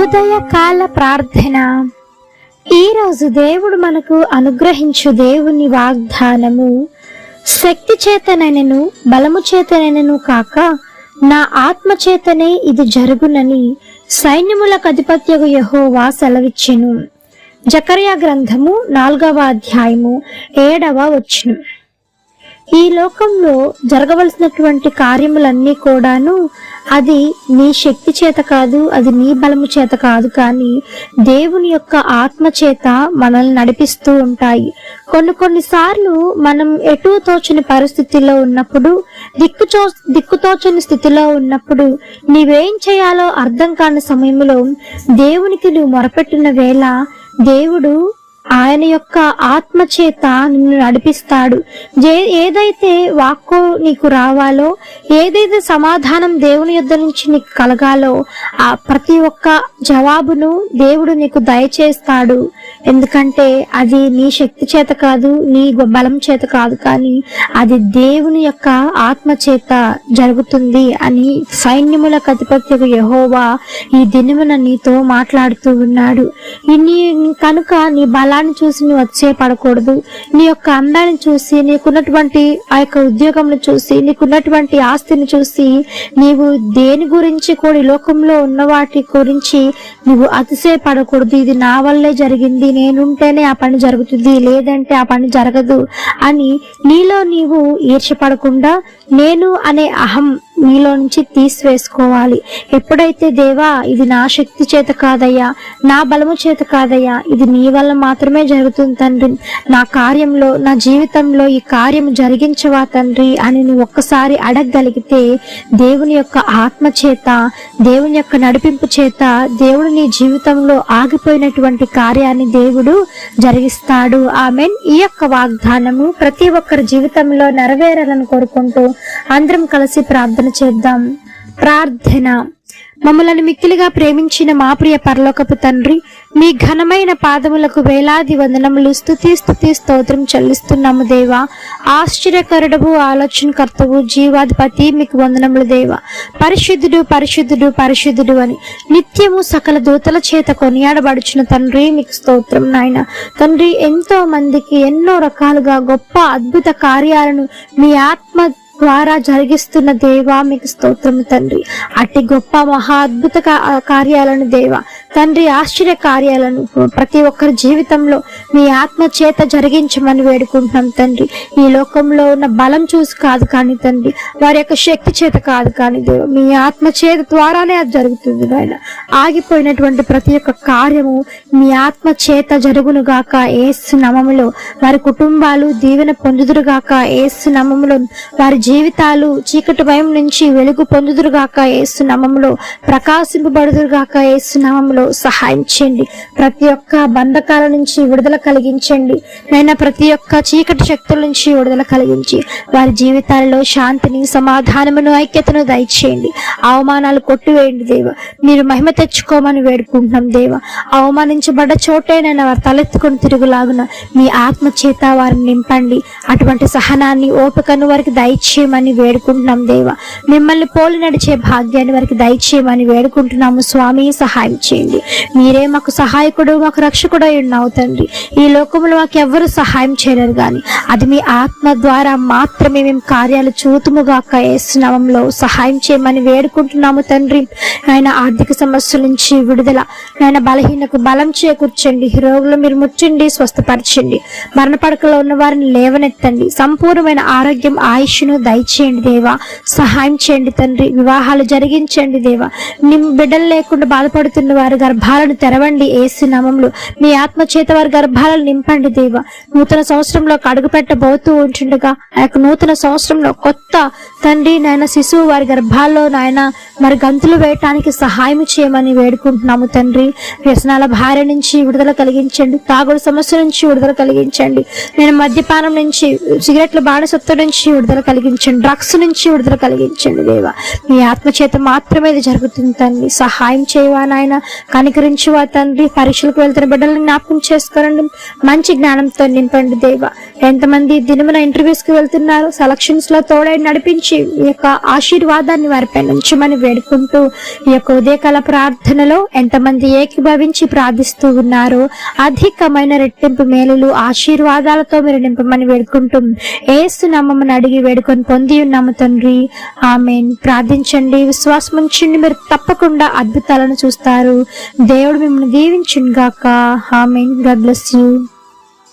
ఉదయకాల ప్రార్థన. ఈరోజు దేవుడు మనకు అనుగ్రహించు దేవుని వాగ్దానము. శక్తి చేతనైనను బలము చేతనైనను కాక నా ఆత్మ చేతనే ఇది జరుగునని సైన్యములకు అధిపత్యగు యహోవా సెలవిచ్చెను. జకర్యా గ్రంథము నాలుగవ అధ్యాయము ఏడవ వచ్చును ఈ లోకంలో జరగవలసినటువంటి కార్యములన్నీ కూడాను అది నీ శక్తి చేత కాదు అది నీ బలము చేత కాదు కానీ దేవుని యొక్క ఆత్మ చేత మనల్ని నడిపిస్తూ ఉంటాయి. కొన్ని కొన్నిసార్లు మనం ఎటు తోచని పరిస్థితిలో ఉన్నప్పుడు దిక్కుచో దిక్కుతోచని స్థితిలో ఉన్నప్పుడు నీవేం చేయాలో అర్థం కాని సమయంలో దేవునికి నువ్వు మొరపెట్టిన వేళ దేవుడు ఆయన యొక్క ఆత్మ చేత నిన్ను నడిపిస్తాడు. ఏదైతే వాక్కు నీకు రావాలో ఏదైతే సమాధానం దేవుని యుద్ధ నుంచి నీకు కలగాలో ఆ ప్రతి ఒక్క జవాబును దేవుడు నీకు దయచేస్తాడు. ఎందుకంటే అది నీ శక్తి చేత కాదు నీ బలం చేత కాదు కానీ అది దేవుని యొక్క ఆత్మ చేత జరుగుతుంది అని సైన్యముల అధిపత్యకు యహోవా ఈ దినమున నీతో మాట్లాడుతూ ఉన్నాడు. నీ కనుక నీ బలాన్ని చూసి నువ్వు వచ్చే పడకూడదు నీ యొక్క అందాన్ని చూసి నీకున్నటువంటి ఆ యొక్క ఉద్యోగం చూసి నీకున్నటువంటి ఆస్తిని చూసి నీవు దేని గురించి కూడా ఈ లోకంలో ఉన్న వాటి గురించి నువ్వు అతిశయపడకూడదు. ఇది నా వల్లే జరిగింది. నేనుంటేనే ఆ పని జరుగుతుంది. లేదంటే ఆ పని జరగదు అని నీలో నీవు ఈర్షపడకుండా నేను అనే అహం నీలో నుంచి తీసివేసుకోవాలి. ఎప్పుడైతే దేవా ఇది నా శక్తి చేత కాదయ్యా నా బలము చేత కాదయ్యా ఇది నీ వల్ల మాత్రమే జరుగుతుంది తండ్రి. నా కార్యంలో నా జీవితంలో ఈ కార్యం జరిగించవా తండ్రి అని నువ్వు ఒక్కసారి అడగగలిగితే దేవుని యొక్క ఆత్మ చేత దేవుని యొక్క నడిపింపు చేత దేవుడు నీ జీవితంలో ఆగిపోయినటువంటి కార్యాన్ని దేవుడు జరిగిస్తాడు. ఆమెన్. ఈ యొక్క వాగ్దానము ప్రతి ఒక్కరి జీవితంలో నెరవేరాలని కోరుకుంటూ అందరం కలిసి ప్రార్థన చేద్దాం. ప్రార్థన. మమ్మలను మిక్కిలిగా ప్రేమించిన మా ప్రియ పరలోకపు తండ్రి మీ ఘనమైన పాదములకు వేలాది వందనములు స్థుతి స్థుతి స్తోత్రం చెల్లిస్తున్నాము దేవా. ఆశ్చర్యకరుడవు ఆలోచనకర్తవు జీవాధిపతి మీకు వందనములు దేవా. పరిశుద్ధుడు పరిశుద్ధుడు పరిశుద్ధుడు అని నిత్యము సకల దూతల చేత కొనియాడబడుచున్న తండ్రి మీకు స్తోత్రం నాయన. తండ్రి ఎంతో మందికి ఎన్నో రకాలుగా గొప్ప అద్భుత కార్యాలను మీ ఆత్మ ద్వారా జరిగిస్తున్న దేవా మీకు స్తోత్రము తండ్రి. అట్టి గొప్ప మహా అద్భుత కార్యాలను దేవా తండ్రి ఆశ్చర్య కార్యాలను ప్రతి ఒక్కరి జీవితంలో మీ ఆత్మ చేత జరిగించమని వేడుకుంటున్నాం తండ్రి. ఈ లోకంలో ఉన్న బలం చూసి కాదు కానీ తండ్రి వారి యొక్క శక్తి చేత కాదు కానీ దేవ మీ ఆత్మ చేత ద్వారానే అది జరుగుతుంది నాయన. ఆగిపోయినటువంటి ప్రతి ఒక్క కార్యము మీ ఆత్మ చేత జరుగును గాక ఏసు నమములో వారి కుటుంబాలు దీవెన పొందుదురుగాక ఏసు నమములో వారి జీవితాలు చీకటి భయం నుంచి వెలుగు పొందుదురుగాక ఏసు నమములో ప్రకాశింపబడుదురుగాక ఏసు నమములో సహాయం చేయండి. ప్రతి ఒక్క బంధకాల నుంచి విడుదల కలిగించండి. నైనా ప్రతి ఒక్క చీకటి శక్తుల నుంచి విడుదల కలిగించి వారి జీవితాలలో శాంతిని సమాధానమును ఐక్యతను దయచేయండి. అవమానాలు కొట్టివేయండి దేవ. మీరు మహిమ తెచ్చుకోమని వేడుకుంటున్నాం దేవ. అవమానించబడ్డ చోటేనైనా వారు తలెత్తుకొని తిరుగులాగున మీ ఆత్మ చేత వారిని నింపండి. అటువంటి సహనాన్ని ఓపికను వారికి దయచేయమని వేడుకుంటున్నాం దేవ. మిమ్మల్ని పోలి నడిచే భాగ్యాన్ని వారికి దయచేయమని వేడుకుంటున్నాము. స్వామి సహాయం చేయండి. మీరే మాకు సహాయకుడు మాకు రక్షకుడు అయి ఉన్నావు తండ్రి. ఈ లోకంలో మాకు ఎవ్వరు సహాయం చేయలేరు కానీ అది మీ ఆత్మ ద్వారా మాత్రమే మేము కార్యాలు చూతుముగాక ఏసునామంలో సహాయం చేయమని వేడుకుంటున్నాము తండ్రి. ఆయన ఆర్థిక సమస్యల నుంచి విడుదల ఆయన బలహీనకు బలం చేకూర్చండి. రోగులు మీరు ముచ్చండి స్వస్థపరచండి. మరణ పడకలో ఉన్న వారిని లేవనెత్తండి. సంపూర్ణమైన ఆరోగ్యం ఆయుష్ను దయచేయండి దేవా. సహాయం చేయండి తండ్రి. వివాహాలు జరిగించండి దేవా. నిమ్ బిడ్డలు లేకుండా బాధపడుతున్న వారు గర్భాలను తెరవండి ఏసు నామంలో. మీ ఆత్మ చేత వారి గర్భాలను నింపండి దేవా. నూతన సంవత్సరంలో అడుగు పెట్టబోతూ ఉంటుండగా ఆ యొక్క నూతన సంవత్సరంలో కొత్త తండ్రి నాయన శిశువు వారి గర్భాల్లో నాయన మరి గంతులు వేయటానికి సహాయం చేయమని వేడుకుంటున్నాము తండ్రి. వ్యసనాల భార్య నుంచి విడుదల కలిగించండి తాగుడు సమస్య నుంచి విడుదల కలిగించండి. నేను మద్యపానం నుంచి సిగరెట్ల బానిసత్వం నుంచి విడుదల కలిగించండి డ్రగ్స్ నుంచి విడుదల కలిగించండి దేవా. మీ ఆత్మ చేత మాత్రమే ఇది జరుగుతుంది తండ్రి. సహాయం చేయవా నాయన? కనికరించి వా తండ్రి. పరీక్షలకు వెళ్తున్న బిడ్డలను జ్ఞాపకం చేసుకోనండి. మంచి జ్ఞానంతో నింపండి దేవ. ఎంతమంది దినమున ఇంటర్వ్యూస్కి వెళ్తున్నారు సెలక్షన్స్లో తోడై నడిపించి ఈ యొక్క ఆశీర్వాదాన్ని వారిపై ఉంచమని వేడుకుంటూ ఈ యొక్క ఉదయకాల ప్రార్థనలో ఎంతమంది ఏకీభవించి ప్రార్థిస్తూ ఉన్నారో అధికమైన రెట్టింపు మేలులు ఆశీర్వాదాలతో మీరు నింపమని వేడుకుంటూ ఏసు నమ్మమని అడిగి వేడుకొని పొంది ఉన్నాము తండ్రి. ఆమె ప్రార్థించండి. విశ్వాసం ఉంచండి మీరు తప్పకుండా అద్భుతాలను చూస్తారు. దేవుడు మిమ్మల్ని దీవించుగాక ఆమెన్ గాడ్ బ్లెస్ యూ